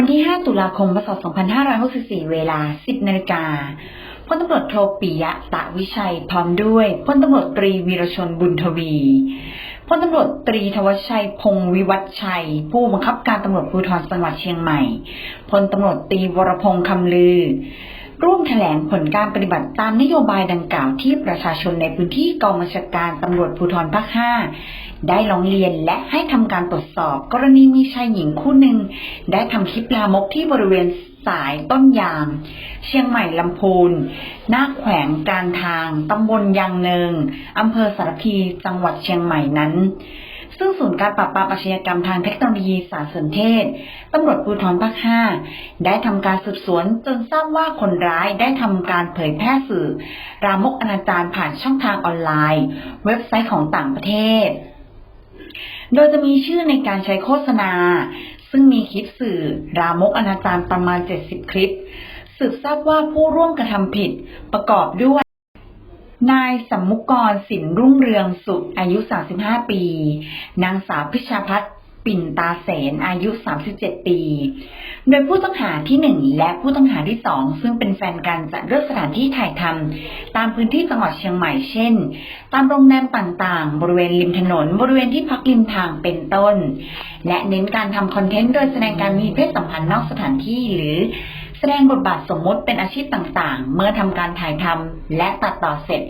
วันที่ 5 ตุลาคม พศ 2564 เวลา 10 นาฬิกาพลตำรวจโทปิยะตะวิชัยพร้อมด้วยพลตำรวจตรีวีรชนบุญทวีพลตำรวจตรีทวชชัยพงศ์วิวัฒชัย ผู้บังคับการตำรวจภูธรจังหวัดเชียงใหม่พลตำรวจตรีวรพงษ์คำลือ ร่วมแถลงผลการปฏิบัติตามนโยบายดังกล่าวที่ประชาชนในพื้นที่กองบัญชาการตำรวจภูธรภาค 5 ได้ร้องเรียนและให้ทำการตรวจสอบ กรณีมีชายหญิงคู่หนึ่ง ได้ทำคลิปลามกที่บริเวณสายต้นยาง เชียงใหม่ลำพูน หน้าแขวงการทางตำบลยางเนิงอำเภอสารพีจังหวัดเชียงใหม่นั้น ซึ่งศูนย์การปราบปรามอาชญากรรมทางเทคโนโลยีสารสนเทศตำรวจภูธรภาค 5 ได้ทำการสืบสวนจนทราบว่าคนร้ายได้ทำการเผยแพร่สื่อ รามกอนาจารผ่านช่องทางออนไลน์ เว็บไซต์ของต่างประเทศ โดยจะมีชื่อในการใช้โฆษณา ซึ่งมีคลิปสื่อ รามกอนาจารประมาณ 70 คลิป สืบทราบว่าผู้ร่วมกระทำผิดประกอบด้วย นายสัมมุกรสินรุ่งเรืองสุขอายุ 35 ปี นางสาวพิชาพัฒน์ ปิ่นตาเสนอายุ 37 ปี โดยผู้ต้องหาที่ 1 และผู้ต้องหาที่ 2 ซึ่งเป็นแฟนกันจะเลือกสถานที่ถ่ายทำตามพื้นที่จังหวัดเชียงใหม่เช่น ตามโรงแรมต่างๆ บริเวณริมถนน บริเวณที่พักริมทางเป็นต้น และเน้นการทำคอนเทนต์โดยแสดงการมีเพศสัมพันธ์นอกสถานที่หรือแสดงบทบาทสมมติเป็นอาชีพต่างๆ เมื่อทำการถ่ายทำและตัดต่อเสร็จ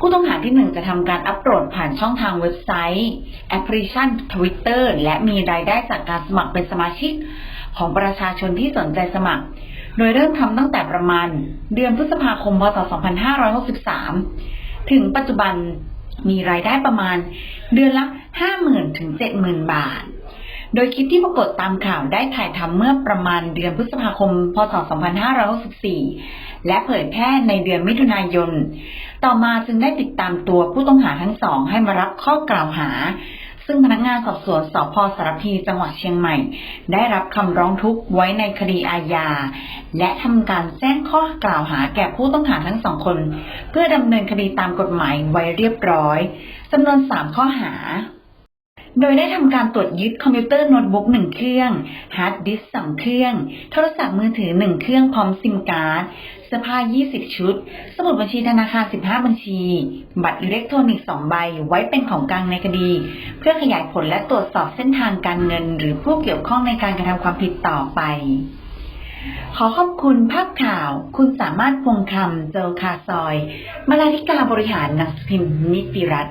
ผู้ต้องหาที่หนึ่งจะทำการอัปโหลดผ่านช่องทางเว็บไซต์ แอปพลิเคชัน Twitter และมีรายได้จากการสมัครเป็นสมาชิก ของประชาชนที่สนใจสมัคร โดยเริ่มทำตั้งแต่ประมาณ เดือนพฤษภาคมพศ2563 ถึงปัจจุบันมีรายได้ประมาณ เดือนละ 50,000ถึง70,000 บาท โดยคลิปที่ปรากฏตามข่าวได้ถ่ายทำเมื่อประมาณเดือนพฤษภาคม พศ 2564 และเผยแพร่ในเดือนมิถุนายน ต่อมาจึงได้ติดตามตัวผู้ต้องหาทั้งสองให้มารับข้อกล่าวหา ซึ่งพนักงานสอบสวนสพสารพีจังหวัดเชียงใหม่ ได้รับคำร้องทุกข์ไว้ในคดีอาญา และทำการแจ้งข้อกล่าวหาแก่ผู้ต้องหาทั้งสองคน เพื่อดำเนินคดีตามกฎหมายไว้เรียบร้อยจำนวนสามข้อหา โดยได้ทำการตรวจยึดคอมพิวเตอร์โน้ตบุ๊กหนึ่งเครื่องฮาร์ดดิสก์สองเครื่อง โทรศัพท์มือถือหนึ่งเครื่องพร้อมซิมการ์ดเสื้อผ้า 20 ชุด สมุดบัญชีธนาคาร 15 บัญชี บัตรอิเล็กทรอนิกส์ 2 ใบ ไว้เป็นของกลางในคดี เพื่อขยายผลและตรวจสอบเส้นทางการเงิน หรือผู้เกี่ยวข้องในการกระทำความผิดต่อไป ขอขอบคุณภาพข่าว คุณสามารถพงคำเจอคาซอย มาลาธิการบริหารนังสือพิมพ์นิติรัฐ